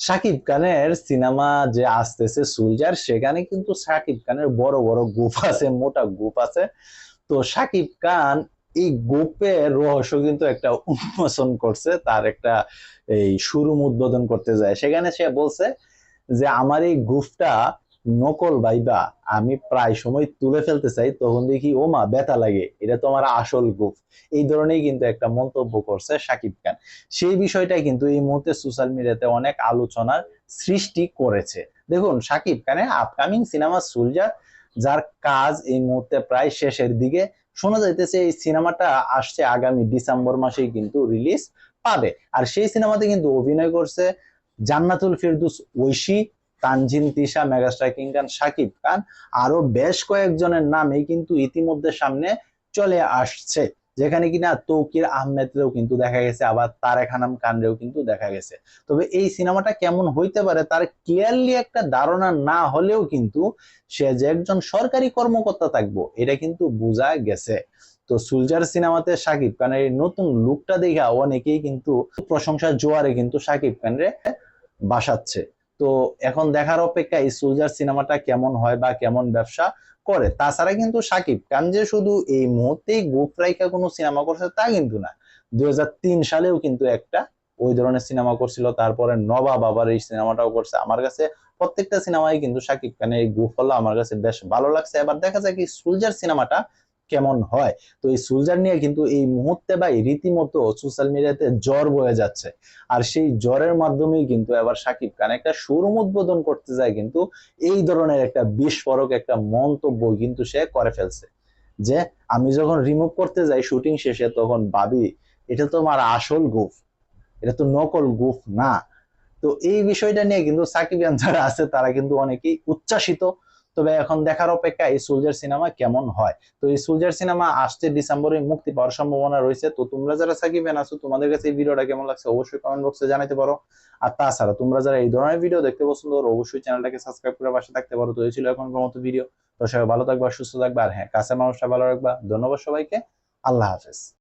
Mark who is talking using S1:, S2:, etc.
S1: শাকিব খানের সিনেমা যে আসতেছে সুলজার, সেখানে কিন্তু শাকিব খানের বড় বড় গোপ আছে, মোটা গুপ আছে। তো সাকিব খান এই গোপের রহস্য কিন্তু একটা উন্মোচন করছে, তার একটা এই শুরু উদ্বোধন করতে যায়। সেখানে সে বলছে যে, আমার এই গুফটা নকল বাইবা আমি প্রায় সময় তুলে ফেলতে চাই, তখন দেখি, ও মা, ব্যথা লাগে, এটা তো আমার আসল গুফ। এই ধরনের কিন্তু একটা মন্তব্য করছে শাকিব খান। সেই বিষয়টাই কিন্তু এই মুহূর্তে সোশ্যাল মিডিয়াতে অনেক আলোচনার সৃষ্টি করেছে। দেখুন শাকিব খানের আপকামিং সিনেমা সুলজার, যার কাজ এই মুহূর্তে প্রায় শেষের দিকে। শোনা যাইতেছে এই সিনেমাটা আসছে আগামী ডিসেম্বর মাসেই কিন্তু রিলিজ পাবে। আর সেই সিনেমাতে কিন্তু অভিনয় করছে জান্নাতুল ফিরদুস ঐশী তানজিন, তিশা, মেগাস্টার, কিং খান, শাকিব খান, আরও বেশ কয়েকজনের নামে কিন্তু ইতিমধ্যে সামনে চলে আসছে। যেখানে কিনা তৌকির আহমেদরেও কিন্তু দেখা গেছে, আবার তারেক হানাম খানরেও কিন্তু দেখা গেছে। তবে এই সিনেমাটা কেমন হইতে পারে, তার ক্লিয়ারলি একটা ধারণা না হলেও কিন্তু সে যে একজন সরকারি কর্মকর্তা থাকব, এটা কিন্তু বোঝা গেছে। তো সুলজার সিনেমাতে শাকিব খানের এই নতুন লুকটা দেখা অনেকেই কিন্তু প্রশংসার জোয়ারে কিন্তু শাকিব খানরে বাসাচ্ছে। তো এখন দেখার অপেক্ষা এই সুলজার সিনেমাটা কেমন হয় বা কেমন ব্যবসা করে? তাছাড়া কিন্তু সাকিব খান যে শুধু এই মুহূর্তেই গোপ রাইকা কোনো সিনেমা করছে তা কিন্তু না। দুই হাজার তিন সালেও কিন্তু একটা ওই ধরনের সিনেমা করছিল, তারপরে নবাব আবার এই সিনেমাটাও করছে। আমার কাছে প্রত্যেকটা সিনেমাই কিন্তু সাকিব খানের এই গুফ হলো, আমার কাছে বেশ ভালো লাগছে। এবার দেখা যায় কি সুলজার সিনেমাটা কেমন হয়? তো এই সুলজার নিয়ে কিন্তু এই মুহূর্তে ভাই রীতিমতো সোশ্যাল মিডিয়াতে জ্বর বয়ে যাচ্ছে। আর সেই জ্বরের মাধ্যমেই কিন্তু এবার সাকিব খান একটা শোরুম উদ্বোধন করতে যায় কিন্তু এই ধরনের একটা বিস্ফোরক একটা মন্তব্য কিন্তু সে করে ফেলছে। যে আমি যখন রিমুভ করতে যাই শুটিং শেষে তখন ভাবি, এটা তো আমার আসল গুফ। এটা তো নকল গুফ না। তো এই বিষয়টা নিয়ে কিন্তু সাকিবিয়ান যারা আছে তারা কিন্তু অনেকেই উচ্ছ্বাসিত তবে এখন দেখার অপেক্ষা এই সোলজার সিনেমা কেমন হয়? তো এই সোলজার সিনেমা আসছে ডিসেম্বরে মুক্তি পাওয়ার সম্ভাবনা রয়েছে। তো তোমরা যারা সাকিবিয়ান আছো, তোমাদের কাছে এই ভিডিওটা কেমন লাগছে অবশ্যই কমেন্ট বক্সে জানাতে পারো। আর তাছাড়া তোমরা যারা এই ধরনের ভিডিও দেখতে পছন্দ করো, অবশ্যই চ্যানেলটাকে সাবস্ক্রাইব করে পাশে থাকতে পারো। তো এই ছিল এখন মতো ভিডিও। তো সবাই ভালো থাকবা, সুস্থ থাকবা। আর হ্যাঁ কাছের মানুষটা ভালো রাখবা। ধন্যবাদ সবাইকে। আল্লাহ হাফেজ।